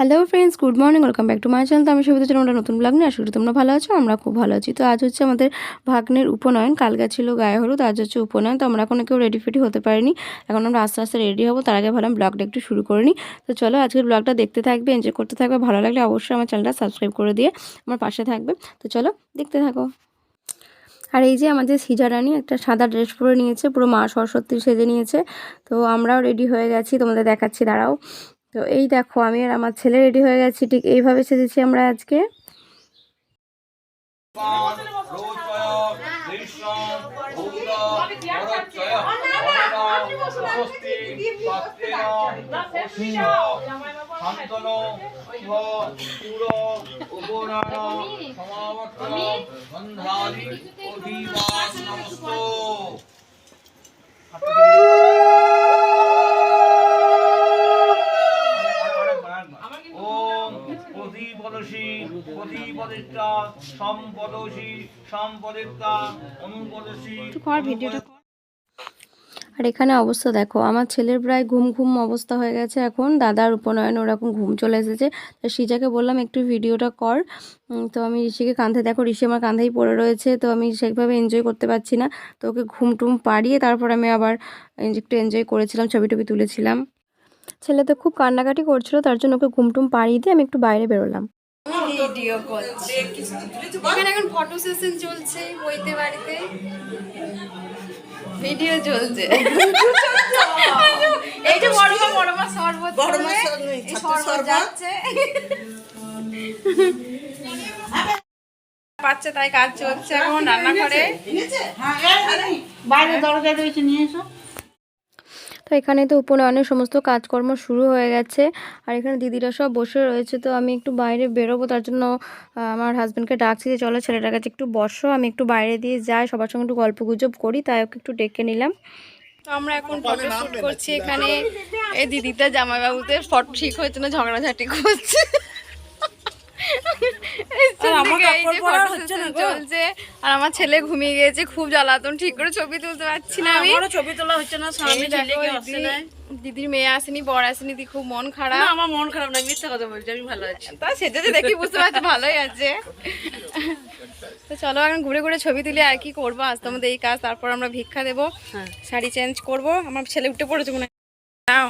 Hello friends good morning welcome back to my channel তো আমি Sabita channel আমরা নতুন ব্লগ নিয়ে। আশা করি তোমরা ভালো আছো, আমরা খুব ভালো আছি। তো আজ হচ্ছে আমাদের ভাগ্নের উপনয়ন কালকে ছিল গায়ে হলুদ, আজ হচ্ছে উপনয়ন। তো আমরা এখনও কেউ রেডি ফেডি হতে পারিনি। এখন আমরা আস্তে আস্তে রেডি হব। তার আগে ভাবলাম ব্লগটা একটু শুরু করে নিই। তো চলো, আজকের ব্লগটা দেখতে থাকবে এনজয় করতে থাকবে। ভালো লাগলে অবশ্যই আমার চ্যানেলটা সাবস্ক্রাইব করে দিয়ে আমার পাশে থাকবে। তো চলো, দেখতে থাকো। আর এই যে আমাদের সিজা সিজারানি একটা সাদা ড্রেস পরে নিয়েছে, পুরো মা সরস্বতী সেজে নিয়েছে। তো আমরাও রেডি হয়ে গেছি। তোমাদের দেখাচ্ছি, দাঁড়াও। তো এই দেখো আমি আর আমার ছেলে রেডি হয়ে গেছি ঠিক এইভাবে সেজেছি আমরা আজকে প্রতিপদিতা সম্পদশী সম্পদিতা অনুপদশী। ভিডিওটা আর এখানে অবস্থা দেখো আমার ছেলের প্রায় ঘুম ঘুম অবস্থা হয়ে গেছে এখন দাদার উপনয়ন ওরকম ঘুম চলে এসেছে। তো সিজাকে বললাম একটু ভিডিওটা কর। তো আমি ঋষিকে কাঁধে দেখো ঋষি আমার কাঁধেই পড়ে রয়েছে তো আমি সেইভাবে এনজয় করতে পারছি না। তো ওকে ঘুম টুম পাড়িয়ে তারপর আমি আবার একটু এনজয় করেছিলাম ছবি টবি তুলেছিলাম। ছেলে তো খুব কান্নাকাটি করছিল তার জন্য ওকে ঘুম টুম পাড়িয়ে দিয়ে আমি একটু বাইরে বেরোলাম। ভিডিও করছে। এখানে এখন ফটো সেশন চলছে বইতে বাড়িতে। ভিডিও চলছে। এই যে বড় মা বড় মা শরবত বড় মা শরবত যাচ্ছে। পাচ্ছে তাই কাজ চলছে এখন রান্না করে। বাইরে দরজা রয়েছে নিয়ে এসো। তো এখানে তো উপনয়নের সমস্ত কাজকর্ম শুরু হয়ে গেছে। আর এখানে দিদিরা সব বসে রয়েছে, তো আমি একটু বাইরে বেরোবো। তার জন্য আমার হাজব্যান্ডকে ডাকছি যে, চলো ছেলেটার কাছে একটু বসো, আমি একটু বাইরে দিয়ে যাই। সবার সঙ্গে একটু গল্প গুজব করি। তাই ওকে একটু ডেকে নিলাম। তো আমরা এখন ফটো করছি এখানে। এই দিদিটা জামাইবাবুদের ফটো ঠিক হয়েছে না ঝগড়াঝাটি করছে এই যে photo session চলছে। আর আমার ছেলে ঘুমিয়ে গিয়েছে খুব জ্বালাতন ঠিক করে ছবি তুলতে পারছি না আমি। ছবি তোলা হচ্ছে না স্বামী আসছে না দিদির মেয়ে আসেনি বর আসেনি দি খুব মন খারাপ। আমার মন খারাপ না মিথ্যা কথা বলছি আমি ভালো আছি। তা সেজেছে দেখি বুঝতে পারছি ভালোই আছে। তো চলো এখন ঘুরে ঘুরে ছবি তুলে আর কি করব? আজ তোমাদের এই কাজ তারপর আমরা ভিক্ষা দেবো হ্যাঁ। শাড়ি চেঞ্জ করব। আমার ছেলে উঠে পড়েছে মনে হয়। নাও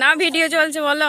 নাও ভিডিও চলছে বলো।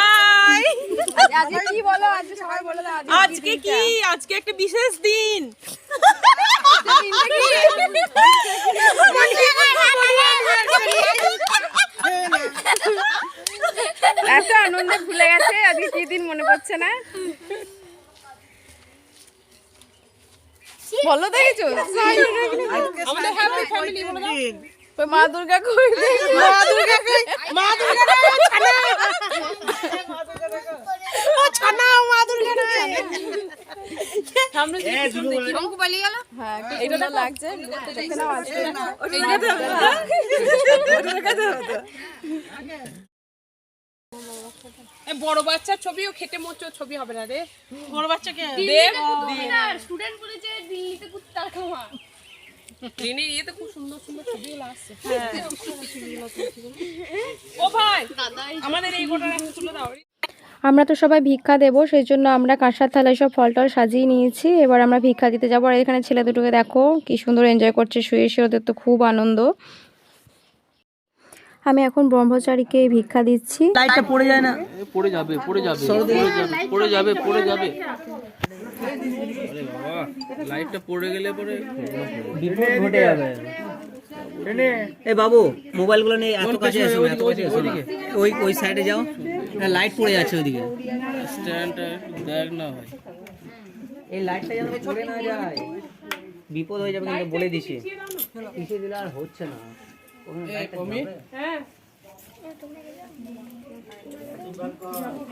আজকে কি বলো? আজকে সবাই বলে দাও আজকে কি আজকে একটা বিশেষ দিন। এত আনন্দে ভুলে গেছে আজকে কি দিন মনে পড়ছে না? বলো কিছু আমাদের হ্যাপি ফ্যামিলি বলে ওই মা দুর্গা কই? মা দুর্গা কই? মা দুর্গা কই? ছানা। ও ছানা মা দুর্গা কই? অঙ্কু পালিয়ে গেল হ্যাঁ একটু সুন্দর লাগছে। দেখে এ বড় বাচ্চার ছবিও খেটে মোচো ছবি হবে না রে। বড় বাচ্চাকে? দেব স্টুডেন্ট বলেছে দিল্লিতে কুত্তা খাওয়া ট্রেনের ইয়েতে খুব সুন্দর সুন্দর ছবিগুলো আসছে। ও ভাই আমাদের এই গোটা রাস্তা তুলে দাও আমরা তো সবাই ভিক্ষা দেবো সেই জন্য আমরা কাঁসার থালায় সব ফল টল সাজিয়ে নিয়েছি। এবার আমরা ভিক্ষা দিতে যাব। আর এখানে ছেলে দুটোকে দেখো কি সুন্দর এনজয় করছে শুয়ে শুয়ে ওদের তো খুব আনন্দ। আমি এখন ব্রহ্মচারীকে ভিক্ষা দিচ্ছি। লাইটটা পড়ে যায় না। পড়ে যাবে পড়ে যাবে পড়ে যাবে পড়ে যাবে। আরে বাবা লাইটটা পড়ে গেলে পরে বিপদ ঘটে যাবে। এ বাবু মোবাইলগুলো নিয়ে এত কাছে এসো না, এত কাছে এসো না। ওই ওই সাইডে যাও। লাইট পড়ে যাচ্ছে ওইদিকে। স্ট্যান্ডটা দেখ না ভাই। এই লাইটটা যেন পড়ে না যায়। বিপদ হয়ে যাবে কিন্তু বলে দিছি। কিসে দিলে আর হচ্ছে না। জ্বলে।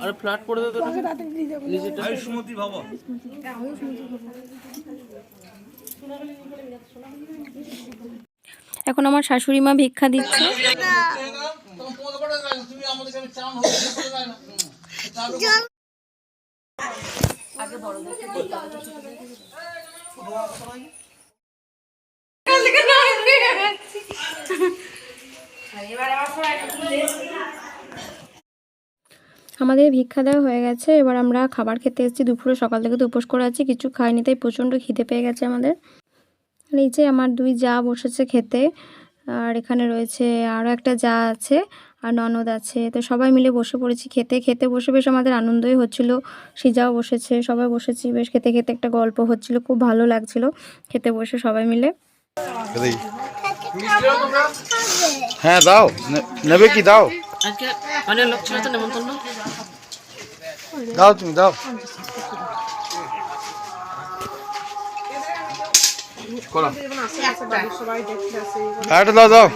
আরে ফ্ল্যাট পড়ে দে তো আয়ুষ্মতি ভব। এখন আমার শাশুড়ি মা ভিক্ষা দিচ্ছে। আমাদের ভিক্ষা দেওয়া হয়ে গেছে, এবার আমরা খাবার খেতে এসেছি। দুপুরে সকাল থেকে তো উপোস করে আছি, কিছু খাইনি, তাই প্রচণ্ড খিদে পেয়ে গেছে আমাদের। আর এই যে আমার দুই যা বসেছে খেতে, আর এখানে রয়েছে আরও একটা যা আছে, আর ননদ আছে। তো সবাই মিলে বসে পড়েছি খেতে। খেতে বসে বেশ আমাদের আনন্দই হচ্ছিল। সিজাও বসেছে, সবাই বসেছি, বেশ খেতে খেতে একটা গল্প হচ্ছিল, খুব ভালো লাগছিল খেতে বসে সবাই মিলে। হ্যাঁ দাও। নেবে কি? দাও। আজকে অনেক লোক ছিল তো নেমন্তন্ন। দাও তুমি দাও। আর একটা দাও দাও।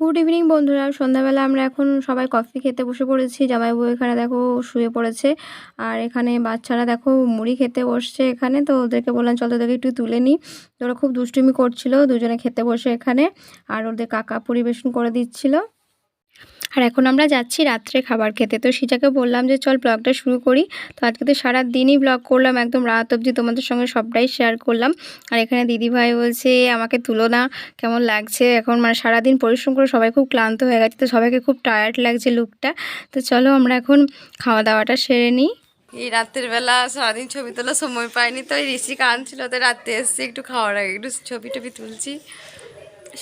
গুড ইভিনিং বন্ধুরা। সন্ধ্যাবেলা আমরা এখন সবাই কফি খেতে বসে পড়েছি। জামাইবু এখানে দেখো শুয়ে পড়েছে। আর এখানে বাচ্চারা দেখো মুড়ি খেতে বসছে এখানে। তো ওদেরকে বললাম, চল তোদেরকে একটু তুলে নিই। তো ওরা খুব দুষ্টুমি করছিল। দুজনে খেতে বসে এখানে। আর ওদের কাকা পরিবেশন করে দিচ্ছিল। আর এখন আমরা যাচ্ছি রাত্রে খাবার খেতে। তো সেটাকে বললাম যে, চল ব্লগটা শুরু করি। তো আজকে তো সারা দিনই ব্লগ করলাম, একদম রাত অবধি তোমাদের সঙ্গে সবটাই শেয়ার করলাম। আর এখানে দিদিভাই বলছে, আমাকে তুলো না, কেমন লাগছে? এখন মানে সারাদিন পরিশ্রম করে সবাই খুব ক্লান্ত হয়ে গেছে, তো সবাইকে খুব টায়ার্ড লাগছে লুকটা তো চলো আমরা এখন খাওয়া দাওয়াটা সেরে নিই এই রাতের বেলা সারাদিন ছবি তোলার সময় পাইনি, তো এই ঋষিকা আনছিল, তো রাতে এসছি একটু খাওয়ার আগে, একটু ছবি টবি তুলছি।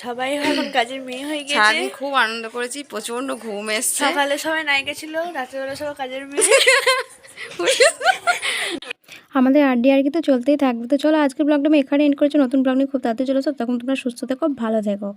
সবাই এখন কাজের মেয়ে হয়ে গেছে। আমি খুব আনন্দ করেছি প্রচণ্ড ঘুম এসছে। সকালে সবাই নায়িকা ছিল রাত্রেবেলা সবাই কাজের মেয়ে। আমাদের আড্ডি আর কি তো চলতেই থাকবে। তো চলো আজকের ব্লগটা আমি এখানে এন্ড করেছি। নতুন ব্লগ নিয়ে খুব তাড়াতাড়ি চলে সব তখন তোমরা সুস্থ থেকো ভালো থেকো।